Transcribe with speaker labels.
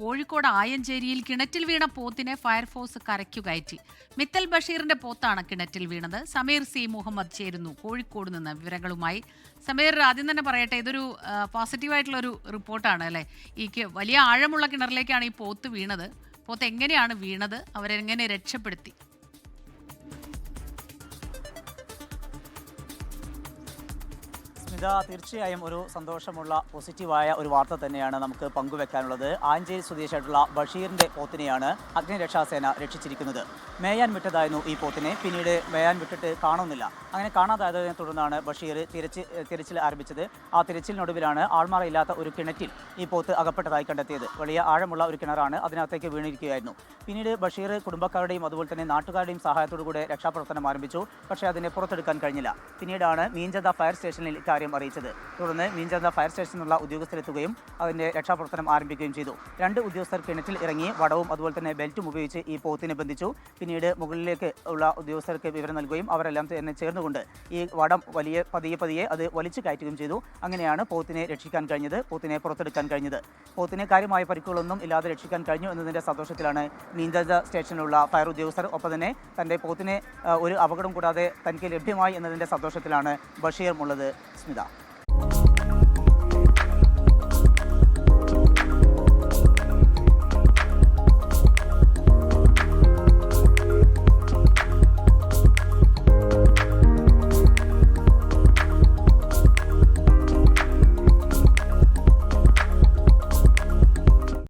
Speaker 1: കോഴിക്കോട് ആയഞ്ചേരിയിൽ കിണറ്റിൽ വീണ പോത്തിനെ ഫയർഫോഴ്സ് കരയ്ക്കു കയറ്റി. മിത്തൽ ബഷീറിന്റെ പോത്താണ് കിണറ്റിൽ വീണത്. സമീർ സി. മുഹമ്മദ് ചേരുന്നു കോഴിക്കോട് നിന്ന് വിവരങ്ങളുമായി. സമീർ ആദ്യം തന്നെ പറയട്ടെ ഇതൊരു പോസിറ്റീവായിട്ടുള്ള ഒരു റിപ്പോർട്ടാണ് അല്ലേ? ഈ വലിയ ആഴമുള്ള കിണറിലേക്കാണ് ഈ പോത്ത് വീണത്. പോത്ത് എങ്ങനെയാണ് വീണത്? അവരെങ്ങനെ രക്ഷപ്പെടുത്തി?
Speaker 2: സ്മിത തീർച്ചയായും ഒരു സന്തോഷമുള്ള പോസിറ്റീവായ ഒരു വാർത്ത തന്നെയാണ് നമുക്ക് പങ്കുവെക്കാനുള്ളത്. ആഞ്ചേരി സ്വദേശിയായിട്ടുള്ള ബഷീറിന്റെ പോത്തിനെയാണ് അഗ്നിരക്ഷാസേന രക്ഷിച്ചിരിക്കുന്നത്. മേയാൻ വിട്ടതായിരുന്നു ഈ പോത്തിനെ. പിന്നീട് മേയാൻ വിട്ടിട്ട് കാണുന്നില്ല. അങ്ങനെ കാണാതായതിനെ തുടർന്നാണ് ബഷീർ തിരച്ച് തിരച്ചിൽ ആരംഭിച്ചത്. ആ തിരച്ചിലിനൊടുവിലാണ് ആൾമാറയില്ലാത്ത ഒരു കിണറ്റിൽ ഈ പോത്ത് അകപ്പെട്ടതായി കണ്ടെത്തിയത്. വലിയ ആഴമുള്ള ഒരു കിണറാണ് അതിനകത്തേക്ക് വീണിരിക്കുകയായിരുന്നു. പിന്നീട് ബഷീർ കുടുംബക്കാരുടെയും അതുപോലെ തന്നെ നാട്ടുകാരുടെയും സഹായത്തോടു കൂടെ രക്ഷാപ്രവർത്തനം ആരംഭിച്ചു. പക്ഷേ അതിനെ പുറത്തെടുക്കാൻ കഴിഞ്ഞില്ല. പിന്നീടാണ് മീഞ്ചന്ത ഫയർ സ്റ്റേഷനിൽ ഇക്കാര്യം അറിയിച്ചത്. തുടർന്ന് മീൻചന്ത ഫയർ സ്റ്റേഷനിലുള്ള ഉദ്യോഗസ്ഥരെത്തുകയും അതിന്റെ രക്ഷാപ്രവർത്തനം ആരംഭിക്കുകയും ചെയ്തു. രണ്ട് ഉദ്യോഗസ്ഥർ കിണറ്റിൽ ഇറങ്ങി വടവും അതുപോലെ തന്നെ ബെൽറ്റും ഉപയോഗിച്ച് ഈ പോത്തിനെ ബന്ധിച്ചു. പിന്നീട് മുകളിലേക്ക് ഉള്ള ഉദ്യോഗസ്ഥർക്ക് വിവരം നൽകുകയും അവരെല്ലാം തന്നെ ചേർന്നുകൊണ്ട് ഈ വടം വലിയ പതിയെ പതിയെ അത് വലിച്ചു കയറ്റുകയും ചെയ്തു. അങ്ങനെയാണ് പോത്തിനെ രക്ഷിക്കാൻ കഴിഞ്ഞത് പോത്തിനെ പുറത്തെടുക്കാൻ കഴിഞ്ഞത്. പോത്തിനെ കാര്യമായ പരിക്കുകളൊന്നും ഇല്ലാതെ രക്ഷിക്കാൻ കഴിഞ്ഞു എന്നതിന്റെ സന്തോഷത്തിലാണ് നീന്തജ സ്റ്റേഷനിലുള്ള ഫയർ ഉദ്യോഗസ്ഥർ. ഒപ്പം തന്നെ തന്റെ പോത്തിനെ ഒരു അപകടം കൂടാതെ തനിക്ക് ലഭ്യമായി എന്നതിന്റെ സന്തോഷത്തിലാണ് ബഷീർ ഉള്ളത്. സ്മിത. 감사합니다.